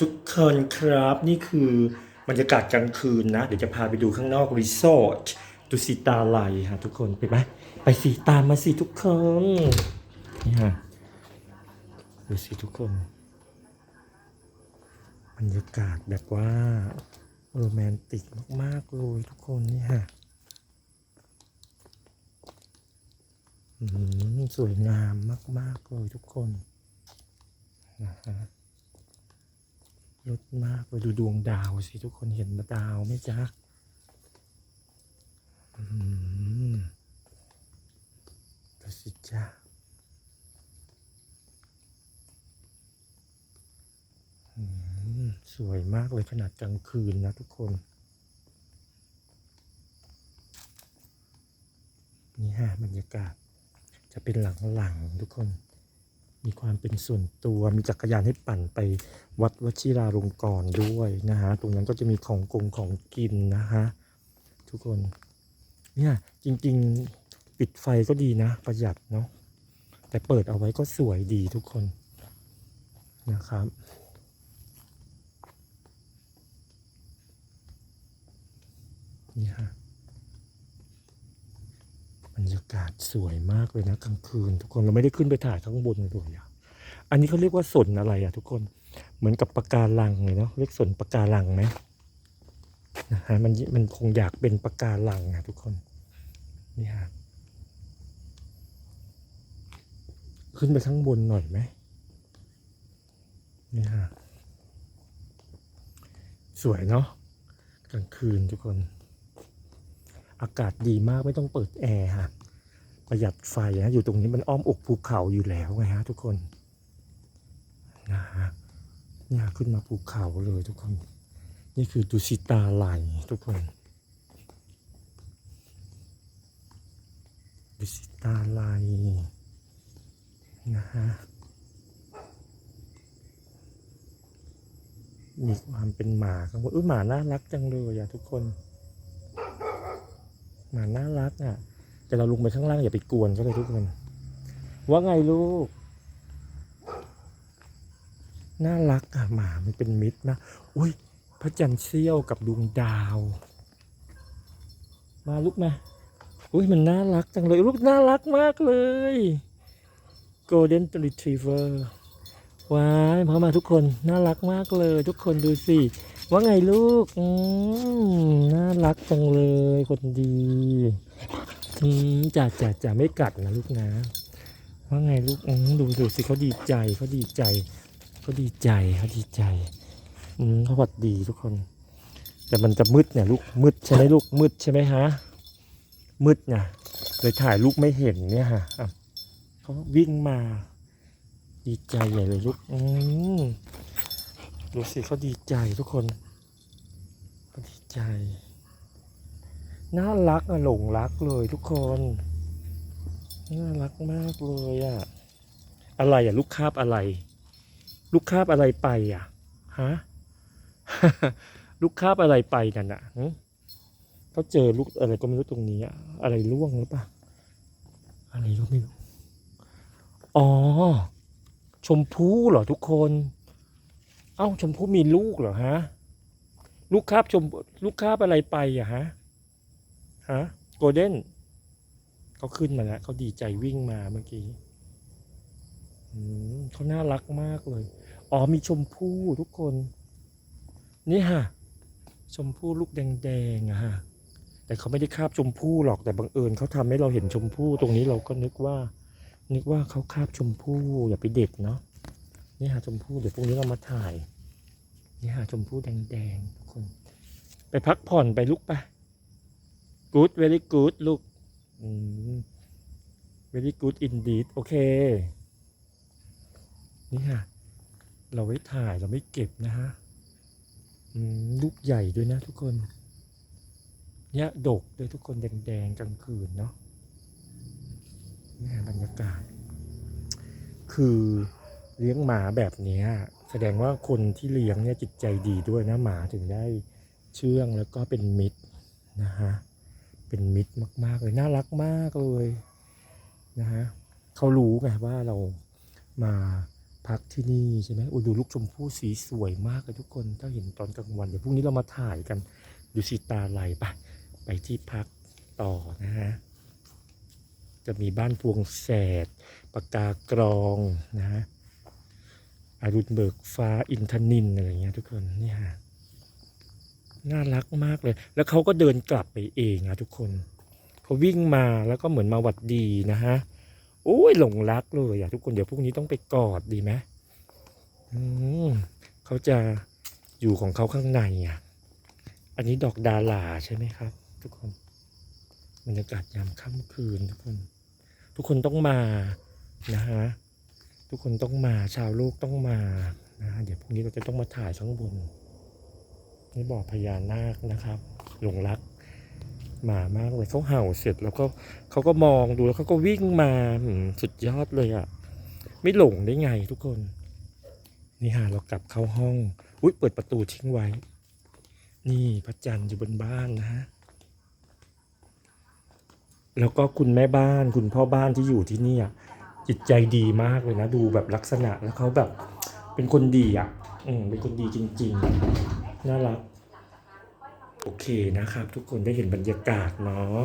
ทุกคนครับนี่คือบรรยากาศกลางคืนนะ เดี๋ยวจะพาไปดูข้างนอกรีสอร์ทดูสีตาไหลฮะทุกคนไปไหมไปสิตามมาสิทุกคนนี่ฮะดูสิทุกคน บรรยากาศแบบว่าโรแมนติกมากๆเลยทุกคนนี่ฮะอืมสวยงามมาก ๆ เลยทุกคนนะฮะ รถมากไปดูดวงดาวสิทุกคนเห็นดาวไหมจ๊ะอืมดูสิจ้าอืมสวยมากเลยขนาดกลางคืนนะทุกคน นี่ฮะบรรยากาศจะเป็นหลังๆทุกคน มีความเป็นส่วนตัว มีจักรยานให้ปั่นไปวัดวชิราลงกรณ์ด้วยนะฮะ ตรงนั้นก็จะมีของกงของกินนะฮะ ทุกคน เนี่ยจริงๆปิดไฟก็ดีนะ ประหยัดเนาะ แต่เปิดเอาไว้ก็สวยดีทุกคนนะครับนี่ฮะ บรรยากาศสวยมากเลยนะกลางคืน ทุกคนเราไม่ได้ขึ้นไปถ่ายข้างบนเลยอะอันนี้เขาเรียกว่าสนอะไรอะทุกคนเหมือนกับปะการังเลยเนาะเรียกสนปะการังไหมนะฮะมันมันคงอยากเป็นปะการังนะทุกคนนี่ฮะขึ้นไปข้างบนหน่อยไหมนี่ฮะสวยเนาะกลางคืนทุกคน อากาศดีมากไม่ต้องเปิดแอร์ฮะประหยัดไฟนะอยู่ตรงนี้มันอ้อมอกภูเขาอยู่แล้วไงฮะทุกคนนะฮะเนี่ยขึ้นมาภูเขาเลยทุกคน นี่คือดุสิตาไหลทุกคนดุสิตาไหลนะฮะมีความเป็นหมาข้างบนอุ้ยหมาน่ารักจังเลยอะทุกคน หมาน่ารักอะ แต่เราลงไปข้างล่างอย่าไปกวนเขาเลยทุกคน ว่าไงลูก น่ารักอะหมามันเป็นมิตรนะ อุ้ยพระจันทร์เสี้ยวกับดวงดาว มาลูกมา อุ้ยมันน่ารักจังเลย ลูกน่ารักมากเลย Golden Retriever ว้ายพอมาทุกคนน่ารักมากเลย ทุกคนดูสิ ว่าไงลูกอืมน่ารักจังเลยคนดีอืมจ่าจ่าจ่าไม่กัดนะลูกนะ ว่าไงลูกอืมดูดูสิเขาดีใจเขาดีใจเขาดีใจเขาดีใจอืมเขาหวัดดีทุกคน แต่มันจะมืดเนี่ยลูกมืดใช่ไหมลูกมืดใช่ไหมฮะมืดนะเลยถ่ายลูกไม่เห็นเนี่ยฮะเขาวิ่งมา ดีใจใหญ่เลยลูกอืม ดูสิเขาดีใจทุกคนเขาดีใจ น่ารักอะหลงรักเลยทุกคน น่ารักมากเลยอะอะไรอะลูกคาบอะไร ลูกคาบอะไรไปอะฮะลูกคาบอะไรไปนั่นอะเขาเจอลูกอะไรก็ไม่รู้ตรงนี้อะอะไรล่วงหรือเปล่าอะไรก็ไม่รู้อ๋อชมพู่เหรอทุกคน อ้าชมพู่มีลูกเหรอฮะ ลูกคาบชมลูกคาบอะไรไปอะฮะ ฮะโกลเด้นเขาขึ้นมาแล้วเขาดีใจวิ่งมาเมื่อกี้เขาน่ารักมากเลย อ๋อมีชมพู่ทุกคน นี่ฮะ ชมพู่ลูกแดงๆอะฮะ แต่เขาไม่ได้คาบชมพู่หรอกแต่บังเอิญเขาทำให้เราเห็นชมพู่ตรงนี้เราก็นึกว่า นึกว่าเขาคาบชมพู่อย่าไปเด็ดเนาะนี่ฮะชมพู่เดี๋ยวพรุ่งนี้เรามาถ่าย นี่ฮะชมพู่แดงๆทุกคน ไปพักผ่อนไปลุกไป good very good ลูกอืม very good indeed โอเค นี่ฮะเราไว้ถ่ายเราไม่เก็บนะฮะอืมลูกใหญ่ด้วยนะทุกคน เนี่ยดกด้วยทุกคนแดงๆกลางคืนเนาะนี่ฮะบรรยากาศ คือเลี้ยงหมาแบบเนี้ย แสดงว่าคนที่เลี้ยงเนี่ยจิตใจดีด้วยนะหมาถึงได้เชื่องแล้วก็เป็นมิตรนะฮะเป็นมิตรมาก ๆ เลยน่ารักมากเลยนะฮะเขารู้ไงว่าเรามาพักที่นี่ใช่ไหมโอ้ดูลูกชมพู่สีสวยมากเลยทุกคนถ้าเห็นตอนกลางวันเดี๋ยวพรุ่งนี้เรามาถ่ายกันดูสีตาไหลไปไปที่พักต่อนะฮะจะมีบ้านพวงแสดปากกากรองนะฮะ อารุณเบิกฟ้าอินทนินอะไรเงี้ยทุกคนนี่ฮะน่ารักมากเลย แล้วเขาก็เดินกลับไปเองอะทุกคนเขาวิ่งมาแล้วก็เหมือนมาหวัดดีนะฮะโอ้ยหลงรักเลยอะทุกคนเดี๋ยวพรุ่งนี้ต้องไปกอดดีไหมอืมเขาจะอยู่ของเขาข้างในอะ อันนี้ดอกดาลาใช่ไหมครับ ทุกคนบรรยากาศยามค่ำคืนทุกคน ทุกคนต้องมานะฮะ ทุกคนต้องมาชาวโลกต้องมานะเดี๋ยวพรุ่งนี้เราจะต้องมาถ่ายข้างบนนี่บอกพญานาคนะครับ หลงรักหมามากเลยเขาเห่าเสร็จแล้วก็เขาก็มองดูแล้วเขาก็วิ่งมาสุดยอดเลยอะ่ะ ไม่หลงได้ไงทุกคน นี่ฮะเรากลับเข้าห้องอุ้ยเปิดประตูทิ้งไว้ นี่พระจันทร์อยู่บนบ้านนะฮะแล้วก็คุณแม่บ้านคุณพ่อบ้านที่อยู่ที่นี่อะ จิตใจดีมากเลยนะ ดูแบบลักษณะแล้วเขาแบบเป็นคนดีอะ อืมเป็นคนดีจริง ๆ น่ารัก โอเคนะครับ ทุกคนได้เห็นบรรยากาศเนาะ